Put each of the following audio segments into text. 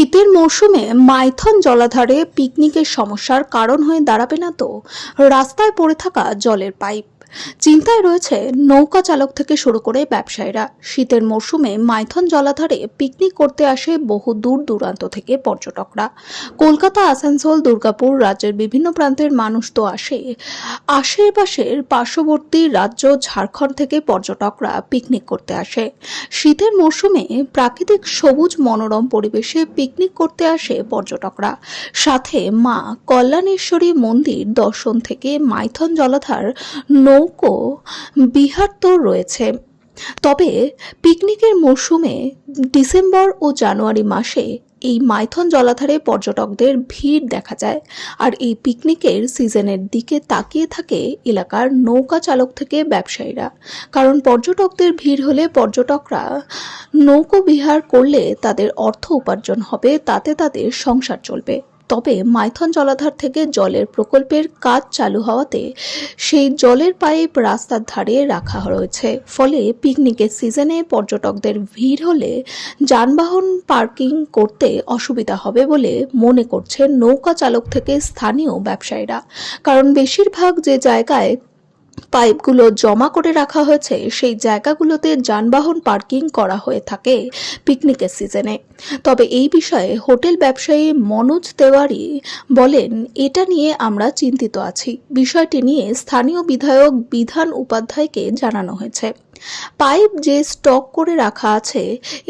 শীতের মৌসুমে মাইথন জলাধারে পিকনিকের সমস্যার কারণ হয়ে দাঁড়াবে না তো। রাস্তায় পড়ে থাকা জলের পাইপ। চিন্তায় রয়েছে নৌকা চালক থেকে শুরু করে ব্যবসায়ীরা। শীতের মরশুমে মাইথন জলাধারে পিকনিক করতে আসে বহু দূর দূরান্ত থেকে পর্যটকরা। কলকাতা, আসানসোল, দুর্গাপুর রাজ্যের বিভিন্ন প্রান্তের মানুষ তো আসে। আশেপাশের পার্শ্ববর্তী রাজ্য ঝাড়খণ্ড থেকে পর্যটকরা পিকনিক করতে আসে। শীতের মরশুমে প্রাকৃতিক সবুজ মনোরম পরিবেশে পিকনিক করতে আসে পর্যটকরা। সাথে মা কল্যাণেশ্বরী মন্দির দর্শন থেকে মাইথন জলাধার নৌকো বিহার তো রয়েছে। তবে পিকনিকের মরশুমে ডিসেম্বর ও জানুয়ারি মাসে এই মাইথন জলাধারে পর্যটকদের ভিড় দেখা যায় আর এই পিকনিকের সিজনের দিকে তাকিয়ে থাকে এলাকার নৌকা চালক থেকে ব্যবসায়ীরা। কারণ পর্যটকদের ভিড় হলে পর্যটকরা নৌকো বিহার করলে তাদের অর্থ উপার্জন হবে, তাতে তাদের সংসার চলবে। তবে মাইথন জলাধার থেকে জলের প্রকল্পের কাজ চালু হওয়াতে সেই জলের পাইপ রাস্তার ধারে রাখা রয়েছে। ফলে পিকনিকের সিজনে পর্যটকদের ভিড় হলে যানবাহন পার্কিং করতে অসুবিধা হবে বলে মনে করছে নৌকা চালক থেকে স্থানীয় ব্যবসায়ীরা। কারণ বেশিরভাগ যে জায়গায় পাইপগুলো জমা করে রাখা হয়েছে। সেই জায়গাগুলোতে যানবাহন পার্কিং করা হয়ে থাকে পিকনিকের সিজনে। তবে এই বিষয়ে হোটেল ব্যবসায়ী মনোজ তেওয়ারি বলেন, এটা নিয়ে আমরা চিন্তিত আছি। বিষয়টি নিয়ে স্থানীয় বিধায়ক বিধান উপাধ্যায়কে জানানো হয়েছে। পাইপ যে স্টক করে রাখা আছে,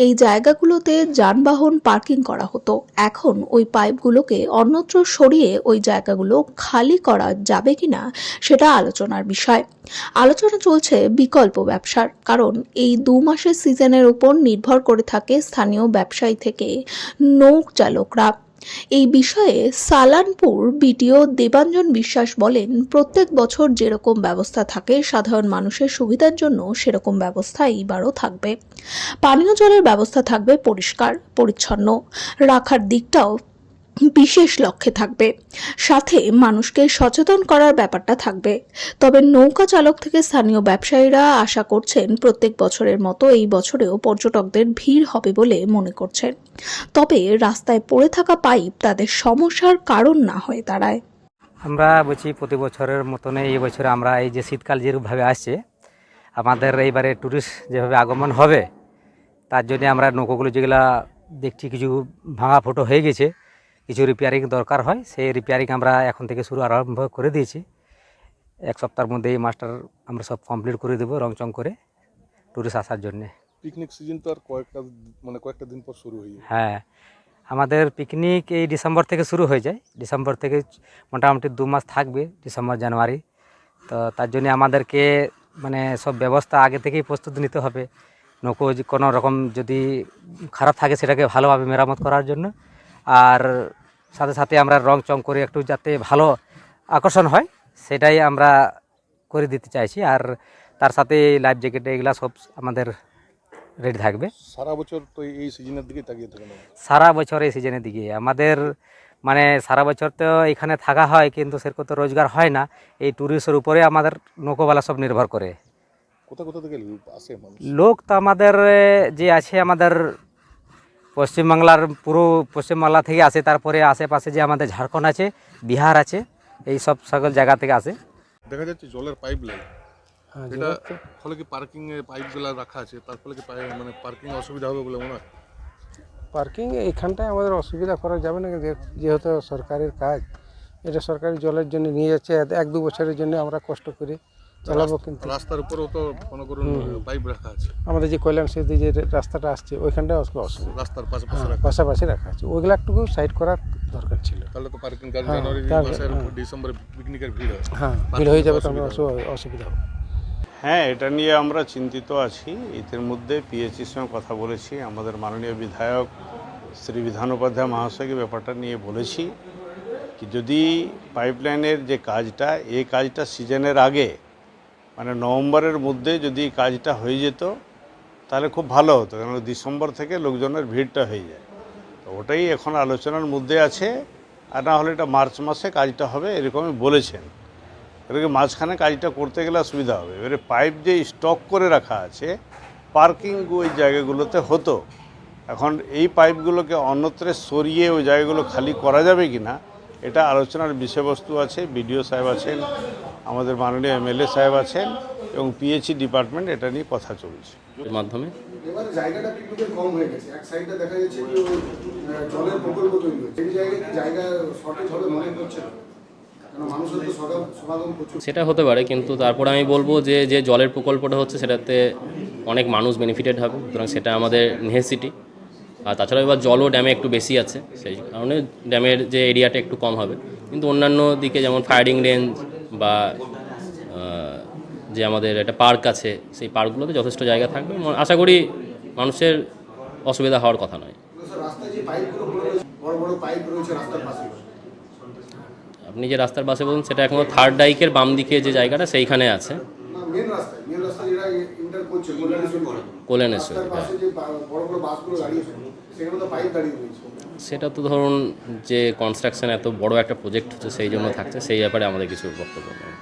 এই জায়গাগুলোতে যানবাহন পার্কিং করা হতো। এখন ওই পাইপগুলোকে অন্যত্র সরিয়ে ওই জায়গাগুলো খালি করা যাবে কিনা সেটা আলোচনার বিষয়। আলোচনা চলছে বিকল্প ব্যবসার, কারণ এই দু মাসের সিজনের উপর নির্ভর করে থাকে স্থানীয় ব্যবসায়ী থেকে নৌক চালকরা এই বিষয়ে সালানপুর বিটিও দেবাঞ্জন বিশ্বাস বলেন, প্রত্যেক বছর যেরকম ব্যবস্থা থাকে, সাধারণ মানুষের সুবিধার জন্য সেরকম ব্যবস্থা এইবারও থাকবে। পানীয় জলের ব্যবস্থা থাকবে পরিষ্কার, পরিচ্ছন্ন। রাখার দিকটাও বিশেষ লক্ষ্যে থাকবে। সাথে মানুষকে সচেতন করার ব্যাপারটা থাকবে। তবে নৌকা চালক থেকে স্থানীয় ব্যবসায়ীরা আশা করছেন প্রত্যেক বছরের মতো এই বছরেও পর্যটকদের ভিড় হবে বলে মনে করছেন। তবে রাস্তায় পড়ে থাকা পাইপ তাদের সমস্যার কারণ না হয়ে দাঁড়ায়। আমরা বলছি প্রতি বছরের মতনই এই বছরে আমরা এই যে শীতকাল যেরূপভাবে আসছে, আমাদের এইবারে ট্যুরিস্ট যেভাবে আগমন হবে, তার জন্য আমরা নৌকোগুলো যেগুলা দেখছি কিছু ভাঙা ফটো হয়ে গেছে কিছু রিপেয়ারিং দরকার হয় সেই রিপেয়ারিং আমরা এখন থেকে শুরু আরম্ভ করে দিয়েছি। এক সপ্তাহের মধ্যে এই মাস্টার আমরা সব কমপ্লিট করে দেবো রং চং করে ট্যুরিস্ট আসার জন্যে। পিকনিক সিজন তো আর কয়েকটা মানে কয়েকটা দিন পর শুরু হয়ে হ্যাঁ আমাদের পিকনিক এই ডিসেম্বর থেকে শুরু হয়ে যায়। ডিসেম্বর থেকে মোটামুটি দু মাস থাকবে ডিসেম্বর জানুয়ারি তো তার জন্য আমাদেরকে মানে সব ব্যবস্থা আগে থেকেই প্রস্তুতি নিতে হবে। নৌকো কোনো রকম যদি খারাপ থাকে সেটাকে ভালোভাবে মেরামত করার জন্য। আর সাথে সাথে আমরা রং চং করে একটু যাতে ভালো আকর্ষণ হয় সেটাই আমরা করে দিতে চাইছি। আর তার সাথে লাইফ জ্যাকেট এগুলা সব আমাদের রেডি থাকবে। সারা বছর তো এই সিজনের দিকে তাকিয়ে সারা বছর এই সিজনের দিকে। আমাদের মানে সারা বছর তো এখানে থাকা হয় কিন্তু সেরকম তো রোজগার হয় না। এই ট্যুরিস্টের উপরে আমাদের নৌকোওয়ালা সব নির্ভর করে। কোথা কোথা থেকে আসে লোক তো আমাদের যে আছে আমাদের পশ্চিমবাংলার পুরো পশ্চিমবাংলা থেকে আসে তারপরে আশেপাশে যে আমাদের ঝাড়খণ্ড আছে বিহার আছে এই সব সকল জায়গা থেকে আসে। দেখা যাচ্ছে জলের পাইপ লাইন হ্যাঁ, এটা ফলে কি পার্কিং এ পাইপ রাখা আছে? তার ফলে কি মানে পার্কিং অসুবিধা হবে বলে মনে হয়? পার্কিং এইখানটায় আমাদের অসুবিধা করা যাবে না যেহেতু সরকারের কাজ এটা সরকারি জলের জন্য নিয়ে যাচ্ছে এক- এক দু বছরের জন্য আমরা কষ্ট করে চালাবো কিন্তু। রাস্তার উপরেও তো মনে করুন পাইপ রাখা আছে। আমাদের যে কল্যাণ সেতু যে রাস্তাটা আসছে ওইখানটায় অসু- অসুবিধা। রাস্তার পাশাপাশি হ্যাঁ, পাশাপাশি রাখা আছে। ওইগুলো একটু সাইড করার দরকার ছিল। তাহলে তো পার্কিং হ্যাঁ, জানুয়ারি মাসের হ্যাঁ। ডিসেম্বরে পিকনিকের ভিড় হয়। হ্যাঁ ভিড় হয়ে যাবে তো অসুবিধা হবে। হ্যাঁ এটা নিয়ে আমরা চিন্তিত আছি। ইতির মধ্যে পিএইচির সঙ্গে কথা বলেছি আমাদের মাননীয় বিধায়ক শ্রী বিধান উপাধ্যায় মহাশয়কে ব্যাপারটা নিয়ে বলেছি কি যদি পাইপলাইনের যে কাজটা এই কাজটা সিজনের আগে মানে নভেম্বরের মধ্যে যদি কাজটা হয়ে যেত, তাহলে খুব ভালো হতো। কেন ডিসেম্বর থেকে লোকজনের ভিড়টা হয়ে যায়। তো ওটাই এখন আলোচনার মধ্যে আছে। আর না হলে এটা মার্চ মাসে কাজটা হবে এরকমই বলেছেন। এটাকে মাঝখানে কাজটা করতে গেলে সুবিধা হবে। এবারে পাইপ যে স্টক করে রাখা আছে, পার্কিং ওই জায়গাগুলোতে হতো। এখন এই পাইপগুলোকে অন্যত্রে সরিয়ে ওই জায়গাগুলো খালি করা যাবে কি না এটা আলোচনার বিষয়বস্তু আছে বিডিও সাহেব আছেন আমাদের মাননীয় এমএলএ সাহেব আছেন এবং পিএইচই ডিপার্টমেন্ট এটা নিয়ে কথা চলছে। এর মাধ্যমে? হয়ে মনে সেটা হতে পারে কিন্তু তারপরে আমি বলব যে যে জলের প্রকল্পটা হচ্ছে সেটাতে অনেক মানুষ বেনিফিটেড হবে। সুতরাং সেটা আমাদের নেসেসিটি আর তাছাড়া এবার জলও ড্যামে একটু বেশি আছে, সেই কারণে ড্যামের যে এরিয়াটা একটু কম হবে। কিন্তু অন্যান্য দিকে যেমন ফায়ারিং রেঞ্জ বা যে আমাদের একটা পার্ক আছে, সেই পার্কগুলোতে যথেষ্ট জায়গা থাকবে। আশা করি মানুষের অসুবিধা হওয়ার কথা নয়। আপনি যে রাস্তার পাশে বলুন, সেটা এখনও থার্ড ডাইকের বাম দিকে যে জায়গাটা, সেইখানে আছে না মেন রাস্তায় মেন রাস্তায় যেটা ইন্টার করছে কল্যাণেশ্বরী কল্যাণেশ্বরী, রাস্তার পাশে যে বা- বড় বড় বাসগুলো দাঁড়িয়েছে সেখানে তো পাইপ দাঁড়িয়ে রয়েছে। সেটা তো ধরুন যে কনস্ট্রাকশন এত বড় একটা প্রজেক্ট হচ্ছে সেই জন্য থাকছে সেই ব্যাপারে আমাদের কিছু বক্তব্য নেই।